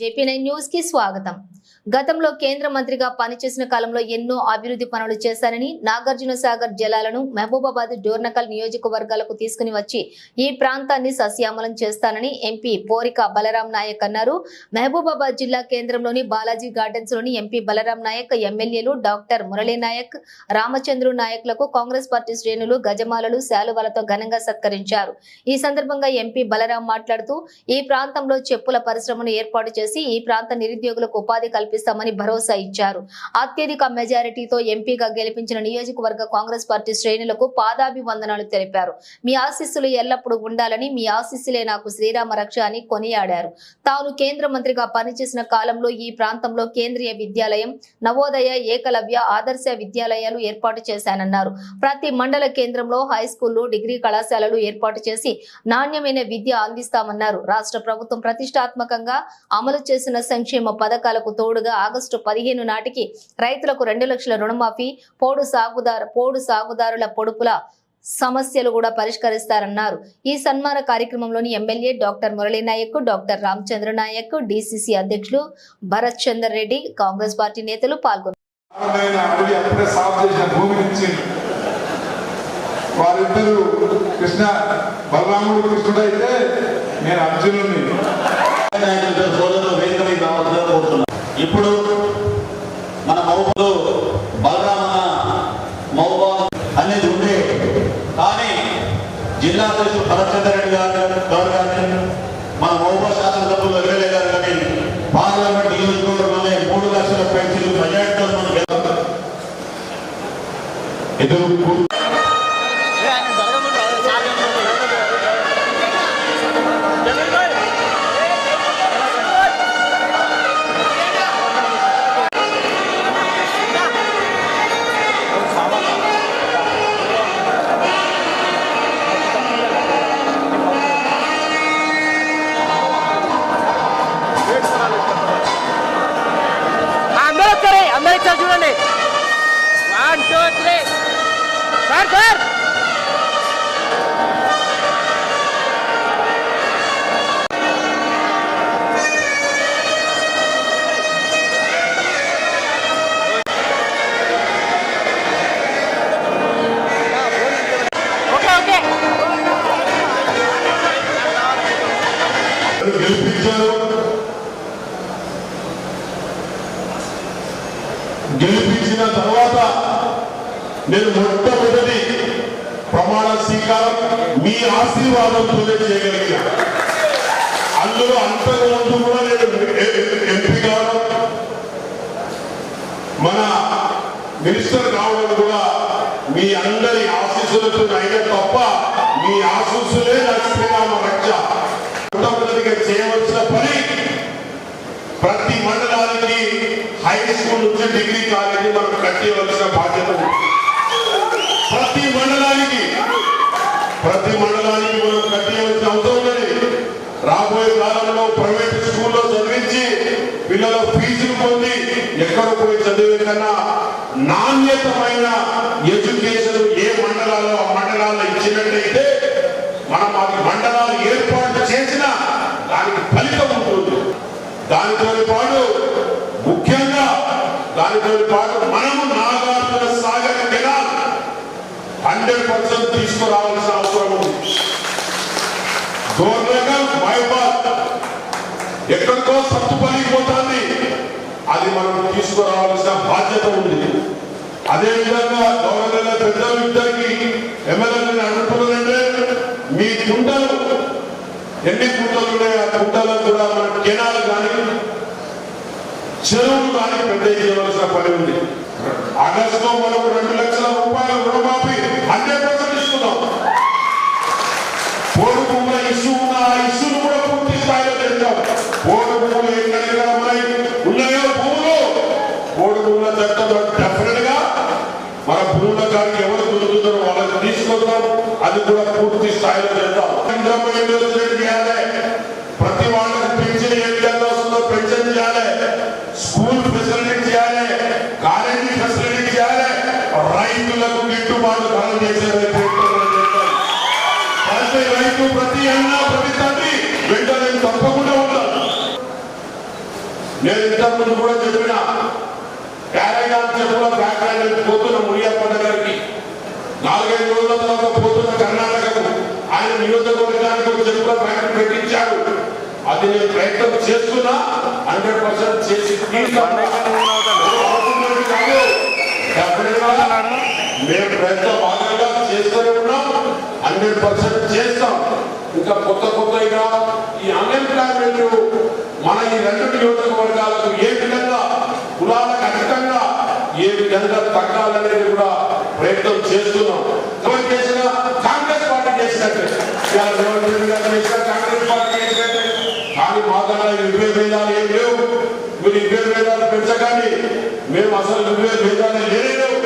JP nine న్యూస్కి స్వాగతం. గతంలో కేంద్ర మంత్రిగా పనిచేసిన కాలంలో ఎన్నో అభివృద్ధి పనులు చేశారని నాగార్జున సాగర్ జలాలను మహబూబాబాద్ డోర్నకల్ నియోజకవర్గాలకు తీసుకుని వచ్చి ఈ ప్రాంతాన్ని సస్యామలం చేస్తానని ఎంపీ పోరిక బలరాం నాయక్ అన్నారు. మహబూబాబాద్ జిల్లా కేంద్రంలోని బాలాజీ గార్డెన్స్లోని ఎంపీ బలరాం నాయక్ ఎమ్మెల్యేలు డాక్టర్ మురళీ నాయక్ రామచంద్రు నాయక్లకు కాంగ్రెస్ పార్టీ శ్రేణులు గజమాలలు శాలువాలతో ఘనంగా సత్కరించారు. ఈ సందర్భంగా ఎంపీ బలరాం మాట్లాడుతూ ఈ ప్రాంతంలో చెప్పుల పరిశ్రమను ఏర్పాటు చేసి ఈ ప్రాంత నిరుద్యోగులకు ఉపాధి కల్పిస్తామని భరోసా ఇచ్చారు. అత్యధిక మెజారిటీతో ఎంపీగా గెలిపించిన నియోజకవర్గ కాంగ్రెస్ పార్టీ శ్రేణులకు పాదాభివందనాలు తెలిపారు. మీ ఆశీస్సులు ఎల్లప్పుడూ ఉండాలని మీ ఆశీస్సులే నాకు శ్రీరామ రక్ష అని కొనియాడారు. తాను కేంద్ర మంత్రిగా పనిచేసిన కాలంలో ఈ ప్రాంతంలో కేంద్రీయ విద్యాలయం నవోదయ ఏకలవ్య ఆదర్శ విద్యాలయాలు ఏర్పాటు చేశానన్నారు. ప్రతి మండల కేంద్రంలో హై స్కూళ్ళు డిగ్రీ కళాశాలలు ఏర్పాటు చేసి నాణ్యమైన విద్య అందిస్తామన్నారు. రాష్ట్ర ప్రభుత్వం ప్రతిష్టాత్మకంగా అమలు చేసిన సంక్షేమ పథకాలకు తోడుగా ఆగస్టు పదిహేను నాటికి రైతులకు రెండు లక్షల రుణమాఫీ పోడు సాగుదారు పోడు సాగుదారుల పొడుపుల సమస్యలు కూడా పరిష్కరిస్తారన్నారు. ఈ సన్మాన కార్యక్రమంలోని MLA doctor Murali Naik doctor Ramachandra Naik DCC అధ్యక్షులు భరత్ చందర్ రెడ్డి కాంగ్రెస్ పార్టీ నేతలు పాల్గొన్నారు. ఆయన కృష్ణ బలరాముడు నేను అర్జునుడిని ఇప్పుడు మన మౌబాలో బలరామన మౌబా అనేది ఉండే. కానీ జిల్లా అధ్యక్షుడు భరత్చంద్ర రెడ్డి గారు వచ్చారు అందరూ ఇచ్చారు చూడండి one two three sir sir okay okay గెలిపించారు తర్వాత నేను మొట్టమొదటి ప్రమాణ స్వీకారం మీ ఆశీర్వాదంతోనే చేయగలిగిన. అందులో అంతకు ముందు కూడా నేను ఎంపీ కావడం మన మినిస్టర్ కావడం కూడా మీ అందరి ఆశీస్సులతో అయినా తప్ప మీ ఆశీస్సులే నాకు శ్రీరామ రక్ష. మొట్టమొదటిగా చేయవలసిన పని ప్రతి మండలానికి హై స్కూల్ నుంచి డిగ్రీ కాలేజీ మనకు కట్టేవలసిన బాధ్యత ప్రతి మండలానికి ప్రతి మండలానికి మనం కట్టేయవలసిన అవసరం ఉన్నది రాబోయే కాలంలో ప్రైవేట్ స్కూల్లో చదివించి పిల్లల ఫీజులు పొంది ఎక్కడ పోయి చదివే కన్నా నాణ్యతమైన ఎడ్యుకేషన్ ఏ మండలాల్లో ఆ మండలాల్లో ఇచ్చినట్టయితే మనం ఆ మండలాలు ఏర్పాటు చేసినా దానికి ఫలితం ఉంటుంది దానితో పాటు ముఖ్యంగా దానితో పాటు మనము Nagarjuna Sagar canal hundred percent తీసుకురావాల్సిన అవసరం ఉంది. గోర్నగర్ మైబాద్ ఎక్కడికో సత్తుపల్లిపోతుంది అది మనం తీసుకురావాల్సిన బాధ్యత ఉంది. అదే విధంగా గవర్నర్ పెద్దలు ఇద్దరికి ఎమ్మెల్యేలను అడుగుతున్నారంటే మీ కుంటలు ఎన్ని కుంటలు ఉన్నాయి ఆ కుంటలను కూడా మన చెరువులు దానికి పెద్ద చేయవలసిన పని ఉంది. ఆగస్టులో మనకు రెండు లక్షల రూపాయల రుణమాఫీ హండ్రెడ్ పర్సెంట్ ఇస్తున్నాం. పోడు భూముల ఇష్యూ ఉన్న ఆ ఇష్యూను కూడా పూర్తి స్థాయిలో చేద్దాం పోడు భూములు ఎక్కడెక్కడ ఉన్నాయి ఉన్నాయో భూములు? పోడు భూముల చట్టంలో డెఫినెట్గా మన భూముల దానికి ఎవరు దొరుకుతారో వాళ్ళకి తీసుకొద్దాం. అది కూడా పూర్తి స్థాయిలో చేద్దాం ప్రతి వాళ్ళకి పెన్షన్ ఏ విధంగా వస్తుందో పెన్షన్ చేయాలి. స్కూల్ ఫెసిలిటీ చేయాలి కాలేజీ ఫెసిలిటీ చేయాలి రైతులకు గిట్టుబాటు ధర చేసే ప్రతి రైతు ప్రతి అన్న ప్రతి తండ్రి వెంట నేను తప్పకుండా ఉంటాను నేను ఇంతకుముందు కూడా చెప్పిన ప్యారాగాన్ చెప్పుల ఫ్యాక్టరీ పోతున్న మునియప్ప దగ్గరికి నాలుగైదు రోజుల తర్వాత పోతున్న కర్ణాటకకు. ఆయన నియోజకవర్గానికి ఒక చెప్పుల ఫ్యాక్టరీ పెట్టించాడు అది నేను ప్రయత్నం చేస్తున్నా హండ్రెడ్ పర్సెంట్ చేసి మేము ప్రయత్నం భాగంగా చేస్తూనే ఉన్నాం హండ్రెడ్ పర్సెంట్ చేస్తాం. ఇంకా కొత్త కొత్తగా ఈ అన్ఎంప్లాయ్మెంట్ మన ఈ రెండు నియోజకవర్గాలకు ఏ విధంగా కులాలకు అధికంగా ఏ విధంగా తగ్గాలనేది కూడా ప్రయత్నం చేస్తున్నాం. కాంగ్రెస్ పార్టీ చేసినట్టు. కాంగ్రెస్ పార్టీ చేసినట్టు. కానీ మా దగ్గర ఇరవై భేదాలు ఏం లేవు. మీరు ఇరవై భేదాలు పెంచగానే మేము అసలు ఇరవై భేదాలు లేనే లేవు.